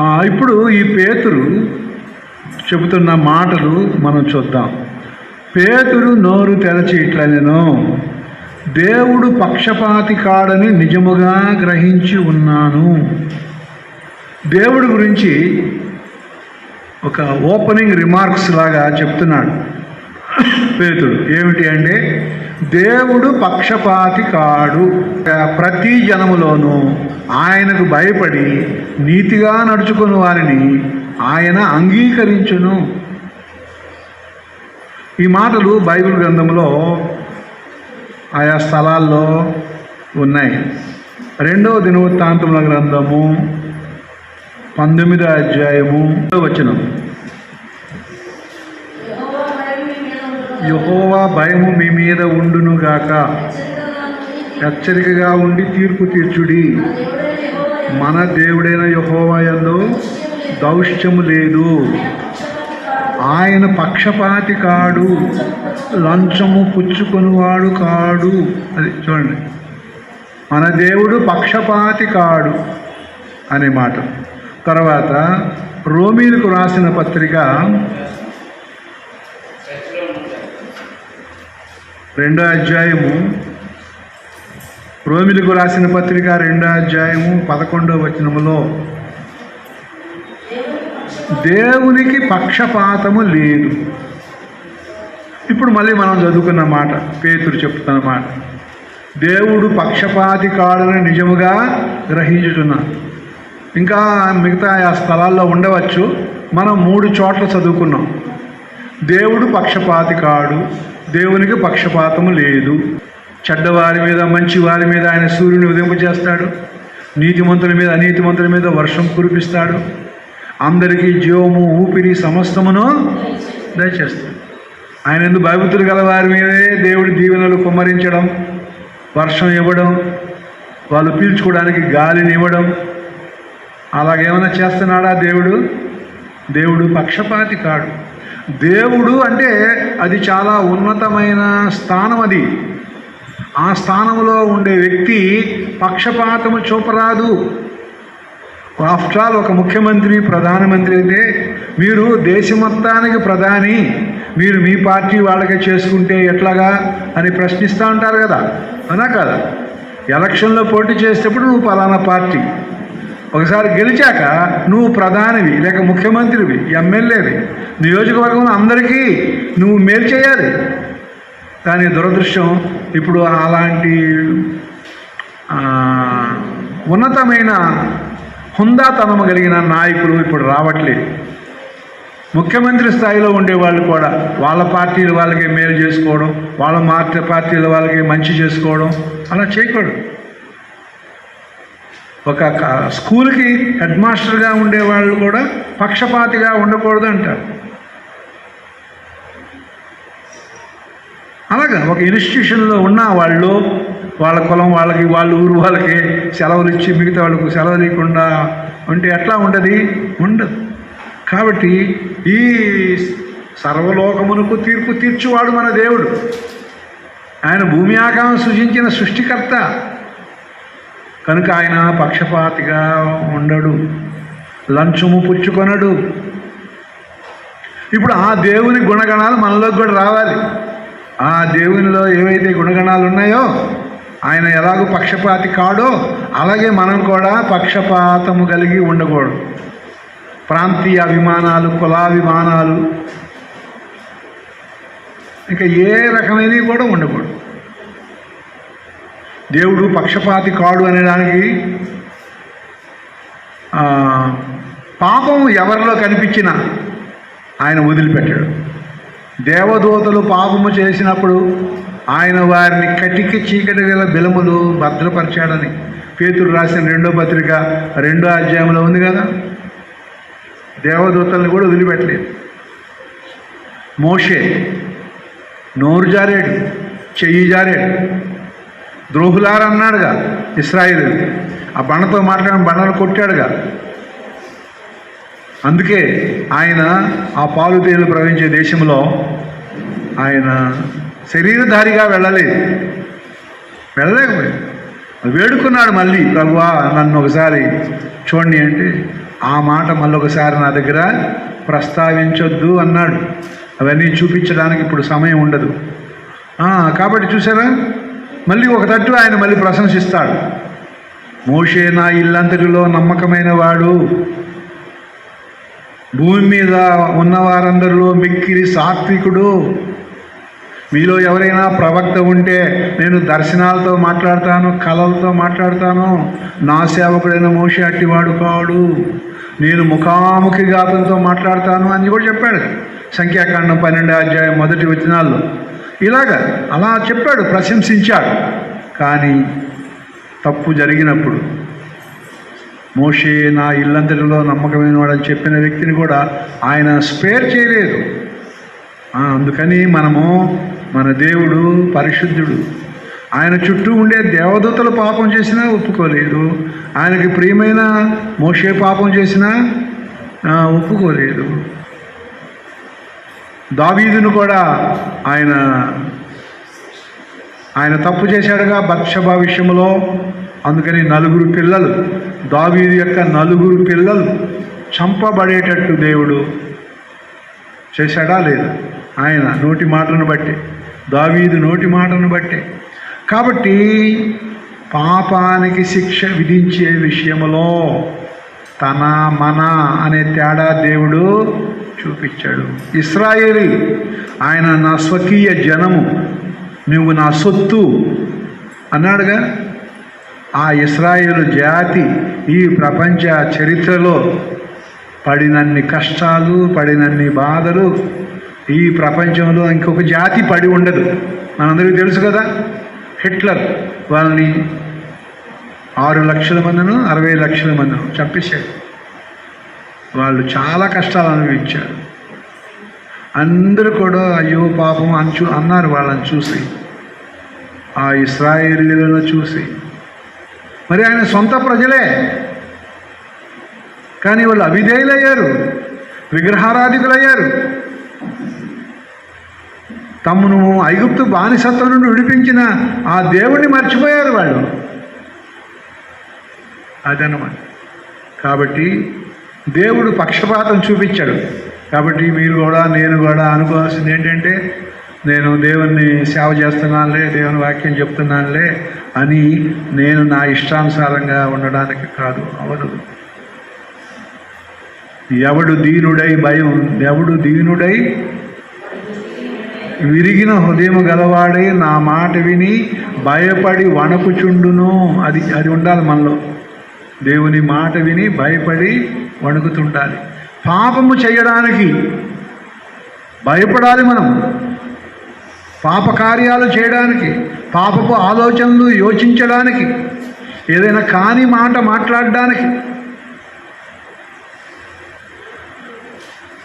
ఇప్పుడు ఈ పేతురు చెబుతున్న మాటలు మనం చూద్దాం. పేతురు నోరు తెరచి దేవుడు పక్షపాతి కాడని నిజముగా గ్రహించి ఉన్నాను. దేవుడి గురించి ఒక ఓపెనింగ్ రిమార్క్స్ లాగా చెప్తున్నాడు పేతుడు. ఏమిటి అంటే దేవుడు పక్షపాతి కాడు. ప్రతి జనములోనూ ఆయనకు భయపడి నీతిగా నడుచుకుని వారిని ఆయన అంగీకరించును. ఈ మాటలు బైబిల్ గ్రంథంలో ఆయా స్థలాల్లో ఉన్నాయి. రెండవ దినవృత్తాంతముల గ్రంథము పంతొమ్మిదో అధ్యాయము వచనం. యహోవా భయము మీ మీద ఉండును గాక హెచ్చరికగా ఉండి తీర్పు తీర్చుడి. మన దేవుడైన యహోవా యందు లేదు. ఆయన పక్షపాతి కాడు లంచము పుచ్చుకొనివాడు కాడు. అది చూడండి. మన దేవుడు పక్షపాతి కాడు అనే మాట. తర్వాత రోమీలకు రాసిన పత్రిక రెండో అధ్యాయము రోమిలకు రాసిన పత్రిక రెండో అధ్యాయము పదకొండో వచనములో దేవునికి పక్షపాతము లేదు. ఇప్పుడు మళ్ళీ మనం చదువుకున్న మాట పేతురు చెప్తున్న మాట దేవుడు పక్షపాతి కాడని నిజముగా గ్రహించుతున్నా ఇంకా మిగతా ఆ స్థలాల్లో ఉండవచ్చు మనం మూడు చోట్ల చదువుకున్నాం దేవుడు పక్షపాతి కాడు దేవునికి పక్షపాతము లేదు. చెడ్డవారి మీద మంచి వారి మీద ఆయన సూర్యుని ఉదయింపజేస్తాడు. నీతిమంతుల మీద అనీతిమంతుల మీద వర్షం కురిపిస్తాడు. అందరికీ జీవము ఊపిరి సమస్తమును దయచేస్తాడు. ఆయన ఎందుకు భయభక్తులు గల వారి మీదే దేవుడి దీవెనలు కుమ్మరించడం వర్షం ఇవ్వడం వాళ్ళు పీల్చుకోవడానికి గాలిని ఇవ్వడం. అలాగేమైనా చేస్తున్నాడా దేవుడు? దేవుడు పక్షపాతి కాడు. దేవుడు అంటే అది చాలా ఉన్నతమైన స్థానం అది. ఆ స్థానంలో ఉండే వ్యక్తి పక్షపాతము చూపరాదు. ఆఫ్టర్ ఆల్ ఒక ముఖ్యమంత్రి ప్రధానమంత్రి అయితే మీరు దేశం మొత్తానికి ప్రధాని మీరు మీ పార్టీ వాళ్ళకే చేసుకుంటే ఎట్లాగా అని ప్రశ్నిస్తూ ఉంటారు కదా. అనా కదా? ఎలక్షన్లో పోటీ చేసేటప్పుడు నువ్వు పలానా పార్టీ. ఒకసారి గెలిచాక నువ్వు ప్రధానివి లేక ముఖ్యమంత్రివి ఎమ్మెల్యేవి. నియోజకవర్గంలో అందరికీ నువ్వు మేలు చేయాలి. కానీ దురదృష్టం ఇప్పుడు అలాంటి ఉన్నతమైన హుందాతనము కలిగిన నాయకులు ఇప్పుడు రావట్లేదు. ముఖ్యమంత్రి స్థాయిలో ఉండేవాళ్ళు కూడా వాళ్ళ పార్టీలు వాళ్ళకే మేలు చేసుకోవడం వాళ్ళ మార్టీ పార్టీల వాళ్ళకి మంచి చేసుకోవడం అలా చేయకూడదు. ఒక స్కూల్కి హెడ్ మాస్టర్గా ఉండేవాళ్ళు కూడా పక్షపాతిగా ఉండకూడదు అంటారు. అలాగా ఒక ఇన్స్టిట్యూషన్లో ఉన్న వాళ్ళు వాళ్ళ కులం వాళ్ళకి వాళ్ళ ఊరు వాళ్ళకి సెలవులు ఇచ్చి మిగతా వాళ్ళకు సెలవు లేకుండా ఉంటే ఎట్లా ఉండదు? ఉండదు. కాబట్టి ఈ సర్వలోకమునకు తీర్పు తీర్చువాడు మన దేవుడు. ఆయన భూమి ఆకాశం సృజించిన సృష్టికర్త. కనుక ఆయన పక్షపాతిగా ఉండడు. లంచము పుచ్చుకొనడు. ఇప్పుడు ఆ దేవుని గుణగణాలు మనలోకి కూడా రావాలి. ఆ దేవునిలో ఏవైతే గుణగణాలు ఉన్నాయో ఆయన ఎలాగో పక్షపాతి కాడో అలాగే మనం కూడా పక్షపాతము కలిగి ఉండకూడదు. ప్రాంతీయ అభిమానాలు కులాభిమానాలు ఇంకా ఏ రకమైనవి కూడా ఉండకూడదు. దేవుడు పక్షపాతి కాడు అనేదానికి పాపం ఎవరిలో కనిపించినా ఆయన వదిలిపెట్టాడు. దేవదూతలు పాపము చేసినప్పుడు ఆయన వారిని కటికి చీకటి గల బిలములు భద్రపరిచాడని పేతురు రాసిన రెండో పత్రిక రెండో అధ్యాయంలో ఉంది కదా? దేవదూతల్ని కూడా వదిలిపెట్టలేదు. మోషే నోరు జారాడు చెయ్యి జారాడు. ద్రోహులారన్నాడుగా ఇస్రాయిల్ ఆ బండతో మాట్లాడిన బండను కొట్టాడుగా. అందుకే ఆయన ఆ పాలు తేలు ప్రవహించే దేశంలో ఆయన శరీరధారిగా వెళ్ళలేదు. వెళ్ళలేకపోయాడు. వేడుకున్నాడు మళ్ళీ ప్రభువా నన్ను ఒకసారి చూడండి అంటే ఆ మాట మళ్ళొకసారి నా దగ్గర ప్రస్తావించొద్దు అన్నాడు. అవన్నీ చూపించడానికి ఇప్పుడు సమయం ఉండదు. కాబట్టి చూసారా మళ్ళీ ఒక తట్టు ఆయన మళ్ళీ ప్రశంసిస్తాడు. మోషే నా ఇల్లంతటిలో నమ్మకమైన వాడు. భూమి మీద ఉన్న వారందరిలో మిక్కిరి సాత్వికుడు. మీలో ఎవరైనా ప్రవక్త ఉంటే నేను దర్శనాలతో మాట్లాడతాను కళలతో మాట్లాడతాను. నా సేవకుడైన మోషి అట్టివాడు కాడు. నేను ముఖాముఖిగా అతనితో మాట్లాడతాను అని కూడా చెప్పాడు. సంఖ్యాకాండం పన్నెండు అధ్యాయం మొదటి వచనాల్లో. ఇలాగా అలా చెప్పాడు ప్రశంసించాడు. కానీ తప్పు జరిగినప్పుడు మోషే నా ఇల్లంతటిలో నమ్మకమైన వాడని చెప్పిన వ్యక్తిని కూడా ఆయన స్పేర్ చేయలేదు. అందుకని మనము మన దేవుడు పరిశుద్ధుడు. ఆయన చుట్టూ ఉండే దేవదూతలు పాపం చేసినా ఒప్పుకోలేదు. ఆయనకి ప్రియమైన మోషే పాపం చేసినా ఒప్పుకోలేదు. దావీదును కూడా ఆయన ఆయన తప్పు చేశాడుగా బత్షభ విషయంలో. అందుకని నలుగురు పిల్లలు దావీది యొక్క నలుగురు పిల్లలు చంపబడేటట్టు దేవుడు చేశాడా లేదా? ఆయన నోటి మాటను బట్టి దావీదు నోటి మాటను బట్టి. కాబట్టి పాపానికి శిక్ష విధించే విషయంలో తన మన అనే తేడా దేవుడు చూపించాడు. ఇస్రాయేలీ ఆయన నా స్వకీయ జనము నువ్వు నా సొత్తు అన్నాడుగా? ఆ ఇస్రాయేలు జాతి ఈ ప్రపంచ చరిత్రలో పడినన్ని కష్టాలు పడినన్ని బాధలు ఈ ప్రపంచంలో ఇంకొక జాతి పడి ఉండదు. మనందరికీ తెలుసు కదా హిట్లర్ వాళ్ళని ఆరు లక్షల మందిను అరవై లక్షల మందిను చంపేశాడు. వాళ్ళు చాలా కష్టాలు అనుభవించారు. అందరూ కూడా అయ్యో పాపం అంచు అన్నారు వాళ్ళని చూసి. ఆ ఇస్రాయేలీలను చూసి. మరి ఆయన సొంత ప్రజలే. కానీ వాళ్ళు అవిధేయులయ్యారు. విగ్రహారాధికులయ్యారు. తమను ఐగుప్తు బానిసత్వం నుండి విడిపించిన ఆ దేవుణ్ణి మర్చిపోయారు వాళ్ళు. అదనమాట. కాబట్టి దేవుడు పక్షపాతం చూపించాడు. కాబట్టి మీరు కూడా నేను కూడా అనుకోవాల్సింది ఏంటంటే నేను దేవుణ్ణి సేవ చేస్తున్నానులే దేవుని వాక్యం చెప్తున్నానులే అని నేను నా ఇష్టానుసారంగా ఉండడానికి కాదు. అవదు ఎవడు దీనుడై భయం ఎవడు దీనుడై విరిగిన హృదయం గలవాడై నా మాట విని భయపడి వణకుచుండును. అది అది ఉండాలి మనలో. దేవుని మాట విని భయపడి వణుకుతుండాలి. పాపము చేయడానికి భయపడాలి మనం. పాపకార్యాలు చేయడానికి పాపపు ఆలోచనలు యోచించడానికి ఏదైనా కాని మాట మాట్లాడడానికి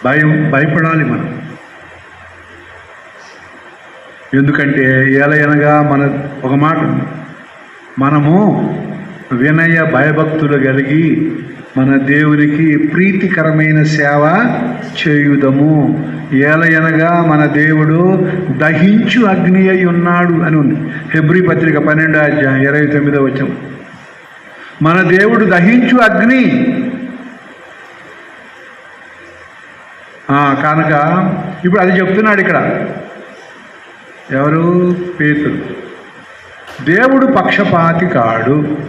భయం భయపడాలి మనం. ఎందుకంటే ఏలయనగా మన ఒక మాట మనము వినయ భయభక్తులు కలిగి మన దేవునికి ప్రీతికరమైన సేవ చేయుదము. ఏలయనగా మన దేవుడు దహించు అగ్ని అయి ఉన్నాడు అని ఉంది. హెబ్రి పత్రిక పన్నెండో అధ్యాయం ఇరవై తొమ్మిదో వచ్చాం మన దేవుడు దహించు అగ్ని. కనుక ఇప్పుడు అది చెప్తున్నాడు ఇక్కడ. ఎవరు? పేతుడు దేవుడు పక్షపాతి కాడు.